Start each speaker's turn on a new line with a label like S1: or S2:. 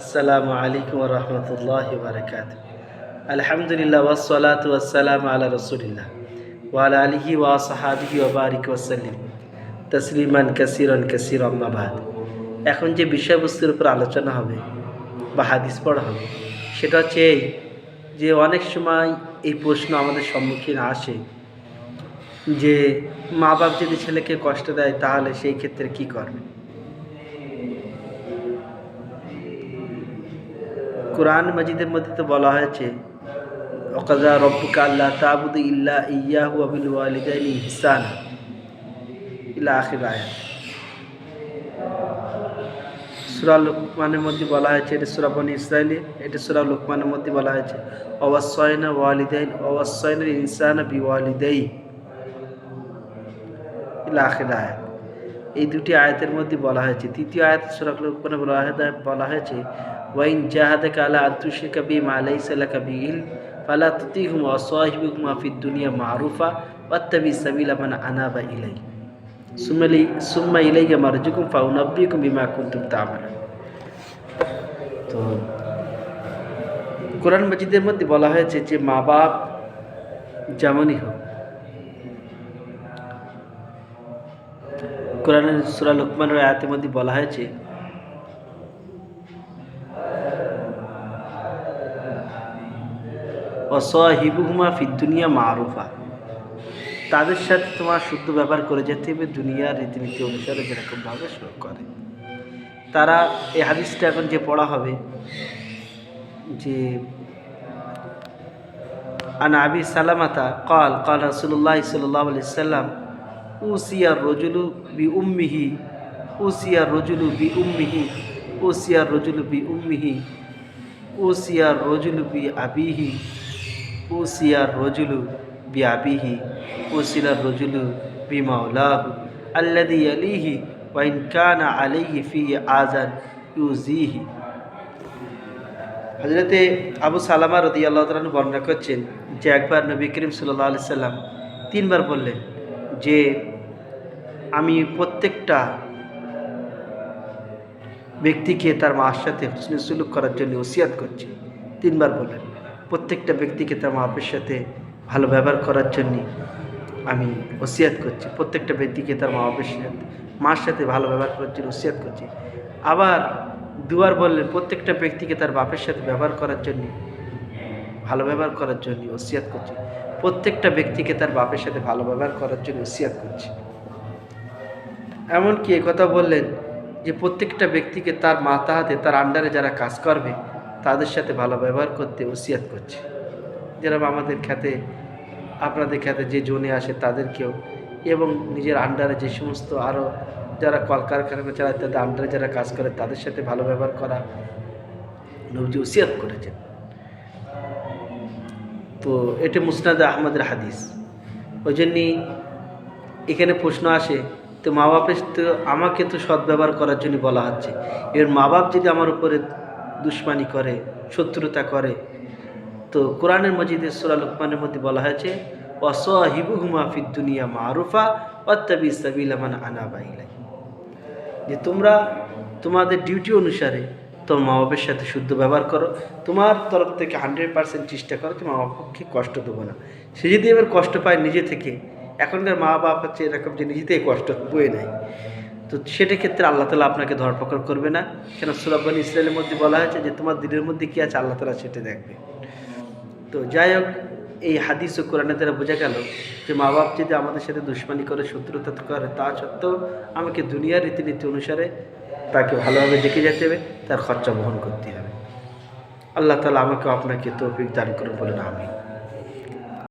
S1: আসসালামু আলাইকুম রহমতুল্লাহ বারকাত আলহামদুলিল্লাহ ওয়াসালাত ওয়াসালাম আলা রসুলিল্লাহ ওয়ালা আলিহি ওয়া সাহাবিহি ওবারিক ওয়াসাল্লিম তসলিমান কাসিরন কাসির আম্মাবাদ এখন যে বিষয়বস্তুর উপর আলোচনা হবে বা হাদিস পড়া হবে, সেটা হচ্ছে এই যে অনেক সময় এই প্রশ্ন আমাদের সম্মুখীন আসে যে মা বাপ যদি ছেলেকে কষ্ট দেয় তাহলে সেই ক্ষেত্রে কি করবে? কোরআন মাজিদের মধ্যে তো বলা হয়েছে, অকাজা রব্বুকা আল্লাহ তাবুদ ইল্লা ইয়াহু আবিল ওয়ালিদাইনি ইহসান ইল্লা আখির আয়াত। সুরা লোকমানের মধ্যে বলা হয়েছে, এটা সুরা বনি ইসরায়েলি এটা সুরা লোকমানের মধ্যে বলা হয়েছে অবশ্যয়না ওয়ালিদাইন অবশ্যয়নের ইনসান বি ওয়ালিদাই ইল্লা আখির আয়াত। এই দুটি আয়াতের মধ্যে বলা হয়েছে। তৃতীয় আয়াত সুরা লোকমানে বলা বলা হয়েছে, ওয়াইন জাহাদাকা আলা আতুশিকা বি মা লাইসা লাকা বি ইল ফালা তুতিহুম ওয়া সাহিবুহুমা ফিদ দুনিয়া মারুফা ওয়াত্তাবি সাবিলা মান আনাবা ইলাই সুমালি সুম্মা ইলাইয়া মারজুকুম ফাউনাব্বিকুম বিমা কুনতুম তা'মালুন। তো কোরআন মাজিদের মধ্যে বলা হয়েছে যে মা বাপ যেমনই হোক কোরআনের সুরা লোকমানের আয়াতের মধ্যে বলা হয়েছে, অসহিবুহুমা ফি দুনিয়া মারুফা। তাদের সাথে তোমার শুদ্ধ ব্যবহার করে যেতে হবে, দুনিয়ার রীতিনীতি অনুসারে যেরকমভাবে শুরু করে। তারা এ হাদিসটা এখন যে পড়া হবে, যে আন আবি সালামাতা কল কল রাসুল্লাহ আলি সাল্লাম উসিয়ার রজুলু বি উম্মিহি উসিয়ার রজুলু বি উম্মিহি উসিয়ার রজুলু বি উম্মিহি উসিয়ার রজুলু বি আবিহি উসিয়ার রজুলু বি আবিহি উসিয়ার রজুলু বি মাওলাহু আল্লাদি আলিহি ওয়াইন কানা আলিহি ফি আজান ইউজিহি হজরতে আবু সালামা রদি আল্লাহ বর্ণনা করছেন যে একবার নবী করিম সাল্লাহ আলি সাল্লাম তিনবার বললেন যে আমি প্রত্যেকটা ব্যক্তিকে তার মার সাথে হুসনে সুলুক করার জন্য ওসিয়াত করছি। তিনবার বললেন, প্রত্যেকটা ব্যক্তিকে তার মা বাপের সাথে ভালো ব্যবহার করার জন্যে আমি ওসিয়াত করছি। প্রত্যেকটা ব্যক্তিকে তার মা বাপের সাথে, মার সাথে ভালো ব্যবহার করার জন্য ওসিয়াত করছি। আবার দুবার বললেন, প্রত্যেকটা ব্যক্তিকে তার বাপের সাথে ব্যবহার করার জন্য, ভালো ব্যবহার করার জন্য ওসিয়াত করছি। প্রত্যেকটা ব্যক্তিকে তার বাপের সাথে ভালো ব্যবহার করার জন্য ওসিয়াত করছি। এমনকি কথা বললেন যে প্রত্যেকটা ব্যক্তিকে তার মাথা হাতে, তার আন্ডারে যারা কাজ করবে, তাদের সাথে ভালো ব্যবহার করতে ওসিয়াত করছে। যেরকম আমাদের খ্যাতে, আপনাদের খ্যাতে যে জোনে আসে তাদেরকেও, এবং নিজের আন্ডারে যে সমস্ত আরও যারা কলকারখানা চালায়, তাদের আন্ডারে যারা কাজ করে, তাদের সাথে ভালো ব্যবহার করা নবজি ওসিয়াত করেছেন। তো এটা মুসনাদ আহমদের হাদিস। ওই জন্যই এখানে প্রশ্ন আসে তো মা বাপের তো আমাকে তো সদ্ব্যবহার করার জন্য বলা হচ্ছে। এর মা বাপ যদি আমার উপরে দুশ্মানি করে, শত্রুতা করে, তো কোরআনের মজিদের সুরা লুকমানের মধ্যে বলা হয়েছে অসহিবুহুমা ফিদ দুনিয়া মারুফা অত্যাবি সাবিলামান আনা বাইলাই যে তোমরা তোমাদের ডিউটি অনুসারে তোমার মা বাপের সাথে শুদ্ধ ব্যবহার করো। তোমার তরফ থেকে হান্ড্রেড পার্সেন্ট চেষ্টা করো তোমার মা বাপকে কষ্ট দেবো না। সে যদি এবার কষ্ট পায় নিজে থেকে এখনকার মা বাপ হচ্ছে এরকম যে নিজেতেই কষ্ট, বয়ে নেয়। তো সেটা ক্ষেত্রে আল্লাহ তালা আপনাকে ধরপকড় করবে না। কেন সুরাবান ইসরায়েলের মধ্যে বলা হয়েছে যে, তোমার দিনের মধ্যে কী আছে, আল্লাহ তালা সেটা দেখবে। তো যাই হোক, এই হাদিস ও কোরআনের দ্বারা বোঝা গেল যে, মা বাপ যদি আমাদের সাথে দুশ্মনী করে শত্রুতা করে, তা সত্ত্বেও আমাকে দুনিয়ার রীতিনীতি অনুসারে তাকে ভালোভাবে দেখে যেতে হবে, তার খরচা বহন করতে হবে। আল্লাহ তালা আমাকে আপনাকে তৌফিক দান করুন বলেন আমি